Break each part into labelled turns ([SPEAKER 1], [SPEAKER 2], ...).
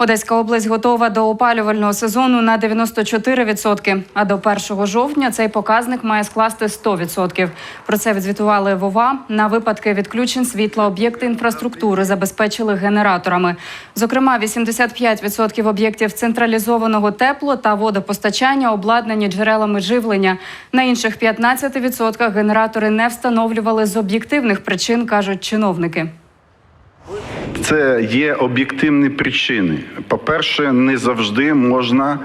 [SPEAKER 1] Одеська область готова до опалювального сезону на 94%, а до 1 жовтня цей показник має скласти 100%. Про це відзвітували ВОВА. На випадки відключень світла об'єкти інфраструктури забезпечили генераторами. Зокрема, 85% об'єктів централізованого тепло та водопостачання обладнані джерелами живлення. На інших 15% генератори не встановлювали з об'єктивних причин, кажуть чиновники.
[SPEAKER 2] Це є об'єктивні причини. По-перше, не завжди можна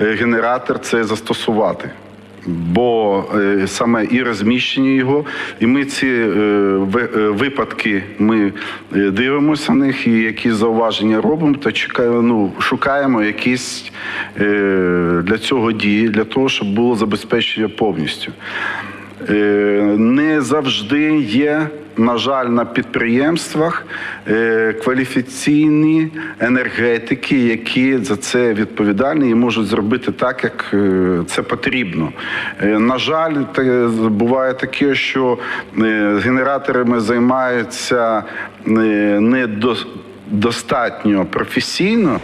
[SPEAKER 2] е, генератор це застосувати. Бо е, саме і розміщення його, і ми ці е, ви- випадки ми дивимося на них, і якісь зауваження робимо, та чекаємо, ну, шукаємо якісь для цього дії, для того, щоб було забезпечення повністю. Е, Не завжди є, на жаль, на підприємствах е, кваліфіційні енергетики, які за це відповідальні і можуть зробити так, як е, це потрібно. На жаль, буває таке, що генераторами займаються е, не до- достатньо професійно.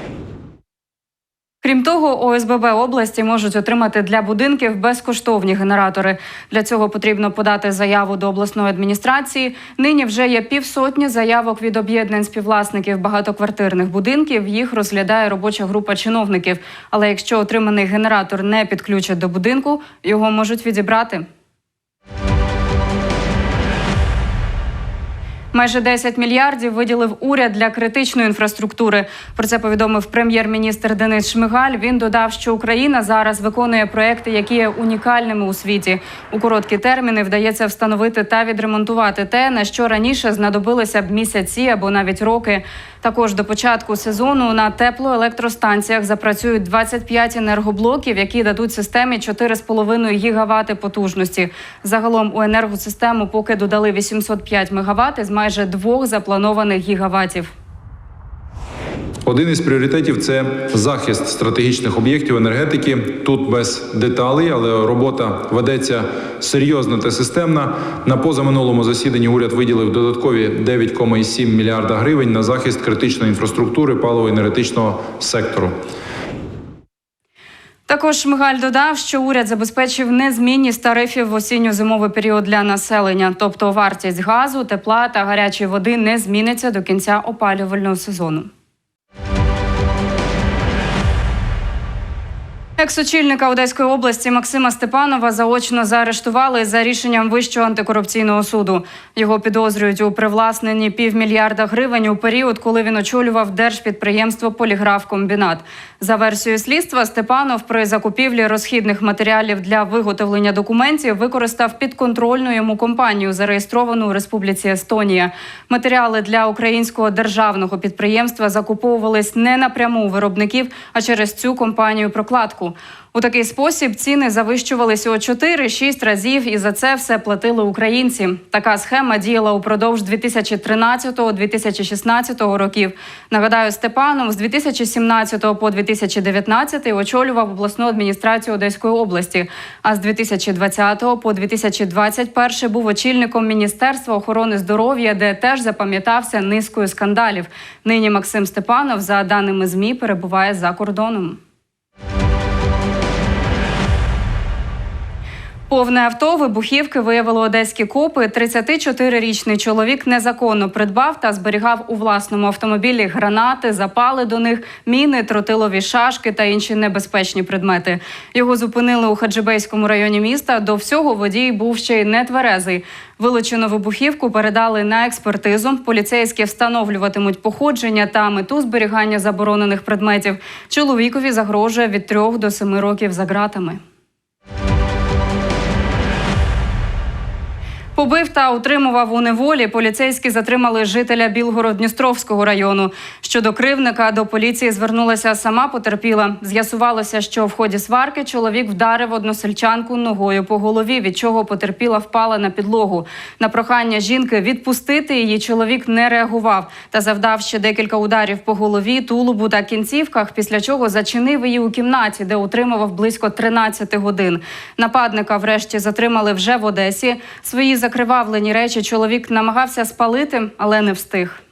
[SPEAKER 1] Крім того, ОСББ області можуть отримати для будинків безкоштовні генератори. Для цього потрібно подати заяву до обласної адміністрації. Нині вже є півсотні заявок від об'єднань співвласників багатоквартирних будинків. Їх розглядає робоча група чиновників. Але якщо отриманий генератор не підключать до будинку, його можуть відібрати. Майже 10 мільярдів виділив уряд для критичної інфраструктури. Про це повідомив прем'єр-міністр Денис Шмигаль. Він додав, що Україна зараз виконує проекти, які є унікальними у світі. У короткі терміни вдається встановити та відремонтувати те, на що раніше знадобилися б місяці або навіть роки. Також до початку сезону на теплоелектростанціях запрацюють 25 енергоблоків, які дадуть системі 4,5 гігавати потужності. Загалом у енергосистему поки додали 805 мегаватт з майже двох запланованих гігаватів.
[SPEAKER 3] Один із пріоритетів це захист стратегічних об'єктів енергетики. Тут без деталей, але робота ведеться серйозна та системна. На позаминулому засіданні уряд виділив додаткові 9,7 мільярда гривень на захист критичної інфраструктури паливо-енергетичного сектору.
[SPEAKER 1] Також Шмигаль додав, що уряд забезпечив незмінність тарифів в осінньо-зимовий період для населення, тобто вартість газу, тепла та гарячої води не зміниться до кінця опалювального сезону. Екс-очільника Одеської області Максима Степанова заочно заарештували за рішенням Вищого антикорупційного суду. Його підозрюють у привласненні півмільярда гривень у період, коли він очолював держпідприємство Поліграфкомбінат. За версією слідства, Степанов при закупівлі розхідних матеріалів для виготовлення документів використав підконтрольну йому компанію, зареєстровану у Республіці Естонія. Матеріали для українського державного підприємства закуповувались не напряму у виробників, а через цю компанію прокладку. У такий спосіб ціни завищувалися у 4-6 разів, і за це все платили українці. Така схема діяла упродовж 2013-2016 років. Нагадаю, Степанов з 2017 по 2019 очолював обласну адміністрацію Одеської області. А з 2020 по 2021 був очільником Міністерства охорони здоров'я, де теж запам'ятався низкою скандалів. Нині Максим Степанов, за даними змі, перебуває за кордоном. Повне авто вибухівки виявили одеські копи. 34-річний чоловік незаконно придбав та зберігав у власному автомобілі гранати, запали до них, міни, тротилові шашки та інші небезпечні предмети. Його зупинили у Хаджибейському районі міста. До всього водій був ще й нетверезий. Вилучену вибухівку передали на експертизу. Поліцейські встановлюватимуть походження та мету зберігання заборонених предметів. Чоловікові загрожує від 3 до 7 років за ґратами. Побив та утримував у неволі. Поліцейські затримали жителя Білгород-Дністровського району. Щодо кривника до поліції звернулася сама потерпіла. З'ясувалося, що в ході сварки чоловік вдарив односельчанку ногою по голові, від чого потерпіла впала на підлогу. На прохання жінки відпустити її чоловік не реагував та завдав ще декілька ударів по голові, тулубу та кінцівках. Після чого зачинив її у кімнаті, де утримував близько 13 годин. Нападника врешті затримали вже в Одесі. Свої закривавлені речі чоловік намагався спалити, але не встиг.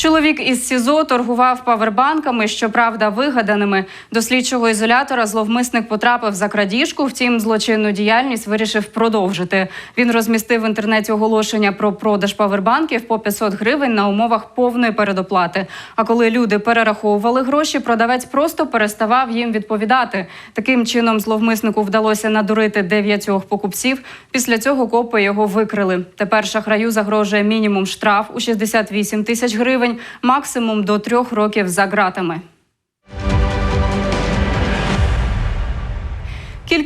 [SPEAKER 1] Чоловік із СІЗО торгував павербанками, щоправда, вигаданими. До слідчого ізолятора зловмисник потрапив за крадіжку. Втім, злочинну діяльність вирішив продовжити. Він розмістив в інтернеті оголошення про продаж павербанків по 500 гривень на умовах повної передоплати. А коли люди перераховували гроші, продавець просто переставав їм відповідати. Таким чином, зловмиснику вдалося надурити дев'ятьох покупців. Після цього копи його викрили. Тепер шахраю загрожує мінімум штраф у 68 тисяч гривень, максимум до трьох років за ґратами.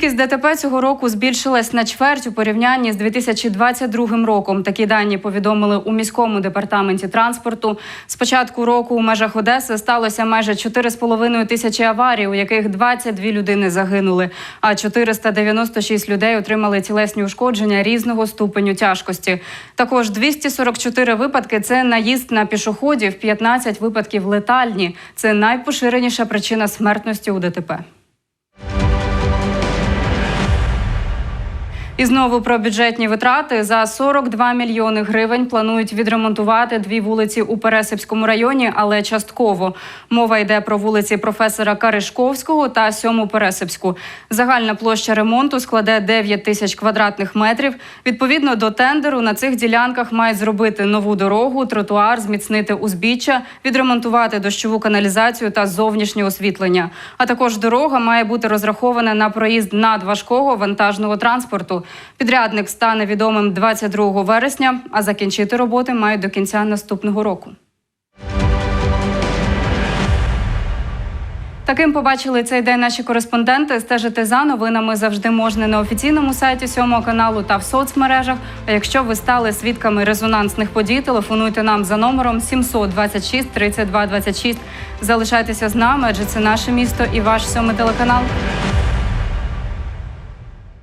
[SPEAKER 1] Кількість ДТП цього року збільшилась на чверть у порівнянні з 2022 роком. Такі дані повідомили у міському департаменті транспорту. З початку року у межах Одеси сталося майже 4,5 тисячі аварій, у яких 22 людини загинули, а 496 людей отримали тілесні ушкодження різного ступеню тяжкості. Також 244 випадки це наїзд на пішоходів, 15 випадків летальні. Це найпоширеніша причина смертності у ДТП. І знову про бюджетні витрати за 42 мільйони гривень планують відремонтувати дві вулиці у Пересипському районі, але частково. Мова йде про вулиці професора Каришковського та Сьому Пересипську. Загальна площа ремонту складе 9 тисяч квадратних метрів. Відповідно до тендеру на цих ділянках мають зробити нову дорогу, тротуар, зміцнити узбіччя, відремонтувати дощову каналізацію та зовнішнє освітлення. А також дорога має бути розрахована на проїзд надважкого вантажного транспорту. Підрядник стане відомим 22 вересня, а закінчити роботи мають до кінця наступного року. Таким побачили цей день наші кореспонденти. Стежити за новинами завжди можна на офіційному сайті сьомого каналу та в соцмережах. А якщо ви стали свідками резонансних подій, телефонуйте нам за номером 726 32 26. Залишайтеся з нами, адже це наше місто і ваш сьомий телеканал.